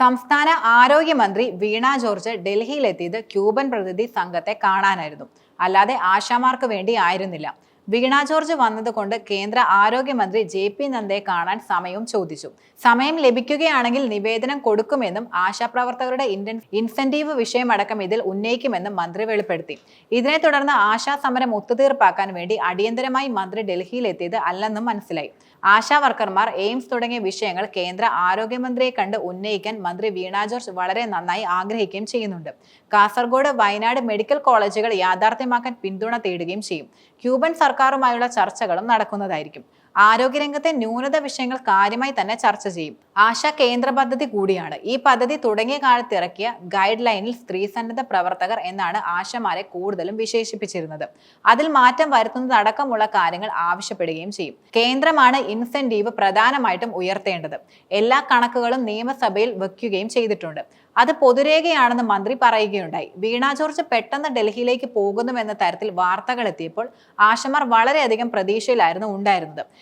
സംസ്ഥാന ആരോഗ്യമന്ത്രി വീണ George ഡൽഹിയിലെത്തിയത് Cuban പ്രതിനിധി സംഘത്തെ കാണാനായിരുന്നു. അല്ലാതെ ആശാമാർക്ക് വേണ്ടി ആയിരുന്നില്ല. വീണ ജോർജ് വന്നതുകൊണ്ട് കേന്ദ്ര ആരോഗ്യമന്ത്രി ജെ പി നന്ദയെ കാണാൻ സമയവും ചോദിച്ചു. സമയം ലഭിക്കുകയാണെങ്കിൽ നിവേദനം കൊടുക്കുമെന്നും ആശാപ്രവർത്തകരുടെ ഇൻസെന്റീവ് വിഷയമടക്കം ഇതിൽ ഉന്നയിക്കുമെന്നും മന്ത്രി വെളിപ്പെടുത്തി. ഇതിനെ തുടർന്ന് ആശാ സമരം ഒത്തുതീർപ്പാക്കാൻ വേണ്ടി അടിയന്തരമായി മന്ത്രി ഡൽഹിയിലെത്തിയത് അല്ലെന്നും മനസ്സിലായി. ആശാ വർക്കർമാർ എയിംസ് തുടങ്ങിയ വിഷയങ്ങൾ കേന്ദ്ര ആരോഗ്യമന്ത്രിയെ കണ്ട് ഉന്നയിക്കാൻ മന്ത്രി വീണ ജോർജ് വളരെ നന്നായി ആഗ്രഹിക്കുകയും ചെയ്യുന്നുണ്ട്. കാസർഗോഡ് വയനാട് മെഡിക്കൽ കോളേജുകൾ യാഥാർത്ഥ്യമാക്കാൻ പിന്തുണ തേടുകയും ചെയ്യും. ക്യൂബൻ സർക്കാരുമായുള്ള ചർച്ചകളും നടക്കുന്നതായിരിക്കും. ആരോഗ്യരംഗത്തെ ന്യൂനത വിഷയങ്ങൾ കാര്യമായി തന്നെ ചർച്ച ചെയ്യും. ആശ കേന്ദ്ര പദ്ധതി കൂടിയാണ്. ഈ പദ്ധതി തുടങ്ങിയ കാലത്ത് ഇറക്കിയ ഗൈഡ് ലൈനിൽ സ്ത്രീ സന്നദ്ധ പ്രവർത്തകർ എന്നാണ് ആശമാരെ കൂടുതലും വിശേഷിപ്പിച്ചിരുന്നത്. അതിൽ മാറ്റം വരുത്തുന്നതടക്കമുള്ള കാര്യങ്ങൾ ആവശ്യപ്പെടുകയും ചെയ്യും. കേന്ദ്രമാണ് ഇൻസെന്റീവ് പ്രധാനമായിട്ടും ഉയർത്തേണ്ടത്. എല്ലാ കണക്കുകളും നിയമസഭയിൽ വെക്കുകയും ചെയ്തിട്ടുണ്ട്. അത് പൊതുരേഖയാണെന്ന് മന്ത്രി പറയുകയുണ്ടായി. വീണ ജോർജ് പെട്ടെന്ന് ഡൽഹിയിലേക്ക് പോകുന്നുവെന്ന തരത്തിൽ വാർത്തകൾ എത്തിയപ്പോൾ ആശമാർ വളരെയധികം പ്രതീക്ഷയിലായിരുന്നു ഉണ്ടായിരുന്നത്.